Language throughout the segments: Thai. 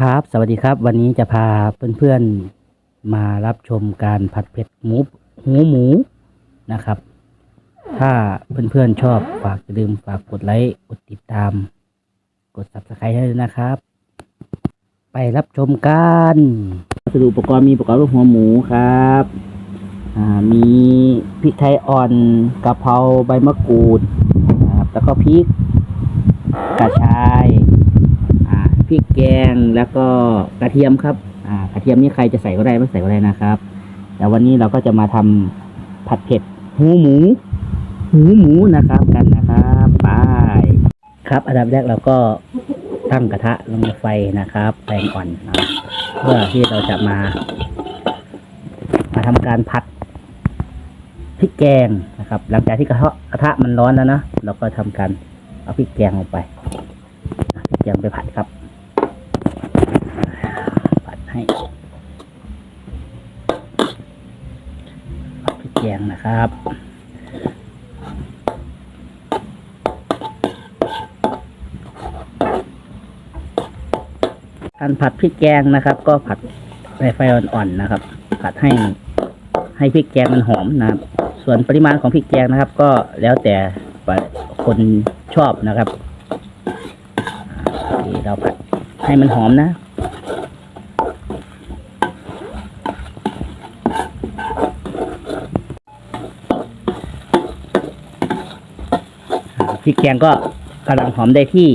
ครับ สวัสดีครับ วันนี้จะพาเพื่อนๆมารับชมการผัดเผ็ดหมูหูหมูนะครับ ถ้าเพื่อนๆชอบฝากอย่าลืมฝากกดไลค์กดติดตาม กด subscribe ให้ด้วยนะครับ ไปรับชมกันวัสดุอุปกรณ์มีประกอบด้วยหัวหมูครับมีพริกไทยอ่อนกะเพราใบมะกรูดครับแล้วก็พริกกระชาย พริกแกงแล้วก็กระเทียมครับอ่ากระเทียมนี่ใครจะใส่ก็ได้ไม่ใส่ก็ได้นะครับ แต่วันนี้เราก็จะมาทำผัดเผ็ดหูหมู หูหมูนะครับกันนะครับไปครับอันดับแรกเราก็ตั้งกระทะลงไฟนะครับแรงอ่อนนะเพื่อที่เราจะมา มาทำการผัดพริกแกงนะครับ หลังจากที่กระทะกระทะมันร้อนแล้วนะเราก็ทำการเอาพริกแกงลงไปพริกแกงไปผัดครับ ให้ผัดพริกแกงนะครับการผัดพริกแกงนะครับ ก็ผัดในไฟอ่อนๆนะครับ ผัดให้ให้พริกแกงมันหอมนะครับ ส่วนปริมาณของพริกแกงนะครับ ก็แล้วแต่คนชอบนะครับเราผัดให้มันหอมนะ พริกแกงก็กำลังหอมได้ที่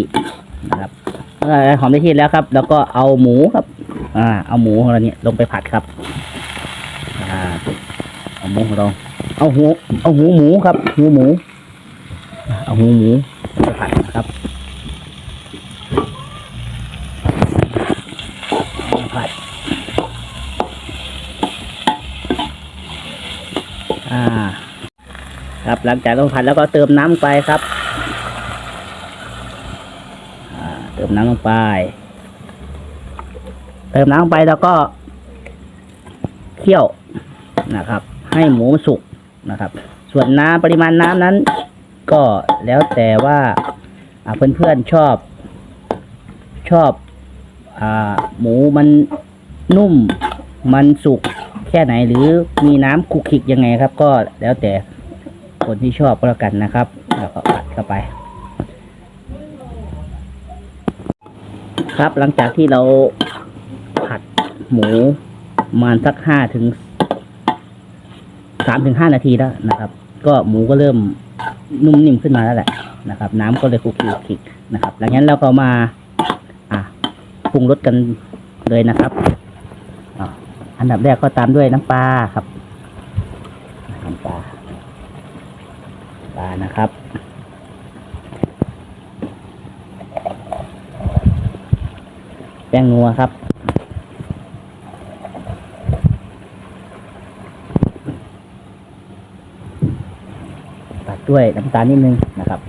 นะครับเมื่อหอมได้ที่แล้วครับ แล้วก็เอาหมูครับ อ่า เอาหมูของเราเนี่ยลงไปผัดครับอ่าเอาหมูของเรา เอาหูเอาหูหมูครับ หูหมู เอาหูหมูไปผัดนะครับผัดอ่า ครับหลังจากลงผัดแล้วก็เติมน้ำไปครับ อ่า เติ มน้ำลงไป เติมน้ำลงไปแล้วก็เคี่ยวนะครับ ให้หมูสุกนะครับ ส่วนน้ำปริมาณน้ำนั้น ก็แล้วแต่ว่าเพื่อนๆชอบ ชอบอหมูมันนุ่มมันสุกแค่ไหนหรือมีน้ำคุกคิกยังไงครับ ก็แล้วแต่คนที่ชอบก็แล้วกันนะครับ แล้วก็ผัดเข้าไป ครับ หลังจากที่เราผัดหมูมาสักห้าถึงสามถึงห้านาทีแล้วนะครับ ก็หมูก็เริ่มนุ่มนิ่มขึ้นมาแล้วแหละนะครับ น้ำก็เลยคุกคลิกคลุกคลิกนะครับ หลังจากนั้นเราก็มา อะปรุงรสกันเลยนะครับออันดับแรกก็ตามด้วยน้ำปลาครับน้ำปลาปลานะครับ แป้งนัวครับ ตัดด้วยน้ำตาลนิดนึงนะครับ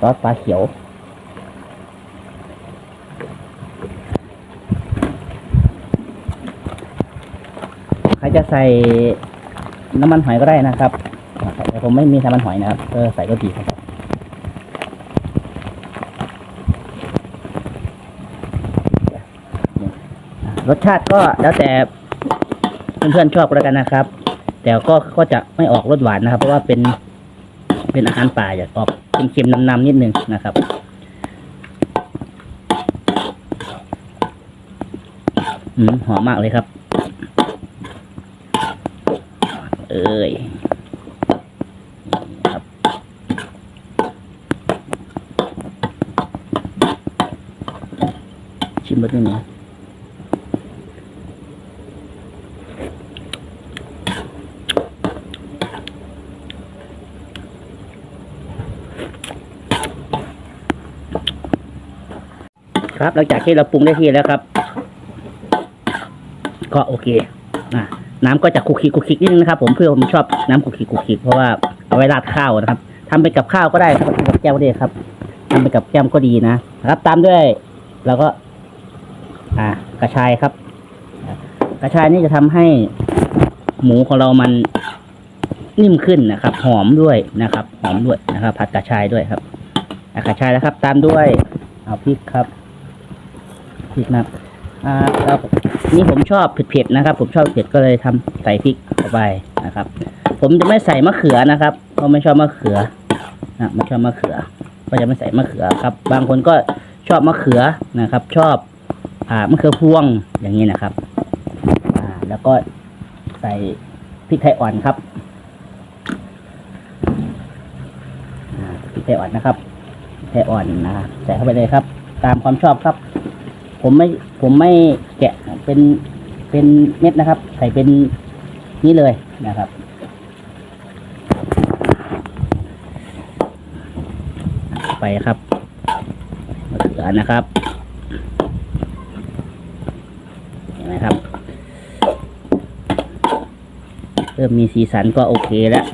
ซอสปลาเขียวใครจะใส่น้ำมันหอยก็ได้นะครับ แต่ผมไม่มีน้ำมันหอยนะครับเออใส่ก็ดีครับ รสชาติก็แล้วแต่เพื่อนๆชอบแล้วกันนะครับ แต่ก็ก็จะไม่ออกรสหวานนะครับ เพราะว่าเป็นเป็นอาหารป่าอยากออกเค็มๆน้ำๆนิดนึงนะครับอืมหอมมากเลยครับ เอ้ยครับชิมรสนิดหนึง ครับ หลังจากที่เราปรุงได้ที่แล้วครับ ก็โอเคอะน้ำก็จะคุกคลิกคุกคลิกนิดนึงนะครับ ผมเพื่อผมชอบน้ำคุกคลิกคุกคลิกเพราะว่าเอาไว้ราดข้าวนะครับทำไปกับข้าวก็ได้ครับทำกับแก้วก็ได้ครับทำไปกับแก้มก็ดีนะครับ ตามด้วยแล้วก็ อ่ากระชายครับ กระชายนี่จะทำให้หมูของเรามันนิ่มขึ้นนะครับ หอมด้วยนะครับ หอมด้วยนะครับ ผัดกระชายด้วยครับอะกระชายแล้วครับ ตามด้วย เอาพริกครับ พริกนะครับอ่าแล้วนี่ผมชอบเผ็ดๆนะครับ ผมชอบเผ็ดก็เลยทำใส่พริกเข้าไปนะครับ ผมจะไม่ใส่มะเขือนะครับเพราะไม่ชอบมะเขือนะไม่ชอบมะเขือ ก็จะไม่ใส่มะเขือครับ บางคนก็ชอบมะเขือนะครับ ชอบอ่ามะเขือพวงอย่างนี้นะครับอ่าแล้วก็ใส่พริกไทยอ่อนครับพริกไทยอ่อนนะครับไทยอ่อนนะครับใส่เข้าไปเลยครับ ตามความชอบครับ ผมไม่ผมไม่แกะเป็นเป็นเม็ดนะครับ ใส่เป็นนี้เลยนะครับ ไปครับมะเขือนะครับเห็นไหมครับ เริ่มมีสีสันก็โอเคแล้ว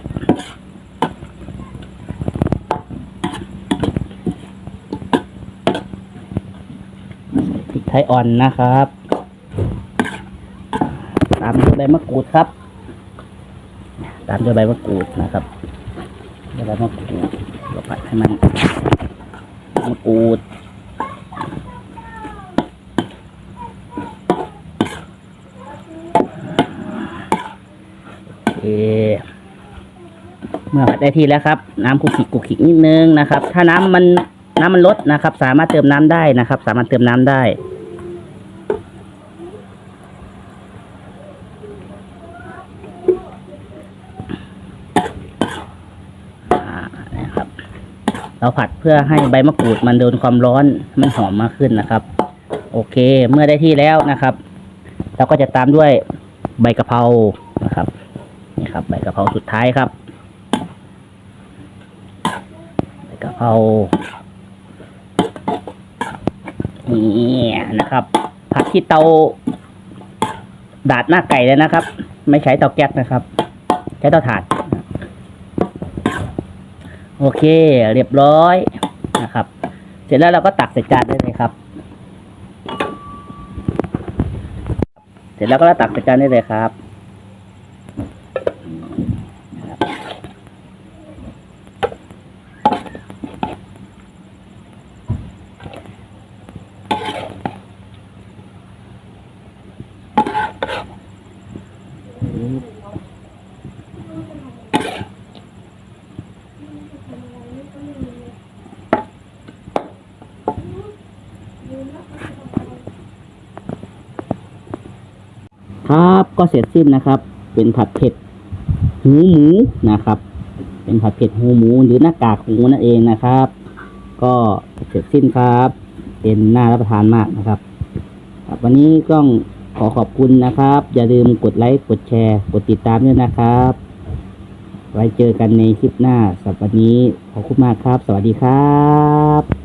พริก ไทยอ่อนนะครับตามด้วยใบมะกรูดครับ ตามด้วยใบมะกรูดนะครับใบมะกรูดเราผัดให้มันมะกรูดโอเคเมื่อผัดได้ที่แล้วครับ น้ำคุกขิกคุกขิกนิดนึงนะครับ ถ้าน้ำมันน้ำมันลดนะครับ สามารถเติมน้ำได้นะครับ สามารถเติมน้ำได้ อ่านะครับ เราผัดเพื่อให้ใบมะกรูดมันโดนความร้อนมันหอมมากขึ้นนะครับ โอเค เมื่อได้ที่แล้วนะครับ เราก็จะตามด้วยใบกะเพรานะครับนี่ครับ ใบกะเพราสุดท้ายครับ ใบกะเพรานี่นะครับ ผัดที่เตาดาดหน้าไก่เลยนะครับ ไม่ใช้เตาแก๊สนะครับ ใช้เตาถ่าน โอเค เรียบร้อยนะครับ เสร็จแล้วเราก็ตักใส่จานได้เลยครับ เสร็จแล้วก็ตักใส่จานได้เลยครับ ครับก็เสร็จสิ้นนะครับ เป็นผัดเผ็ดหูหมูนะครับ เป็นผัดเผ็ดหูหมูหรือหน้ากากหมูนั่นเองนะครับ ก็เสร็จสิ้นครับ เป็นน่ารับประทานมากนะครับครับ วันนี้ก็ขอขอบคุณนะครับ อย่าลืมกดไลค์กดแชร์ กดติดตามด้วยนะครับ ไว้เจอกันในคลิปหน้าสำหรับวันนี้ขอบคุณมากครับ สวัสดีครับ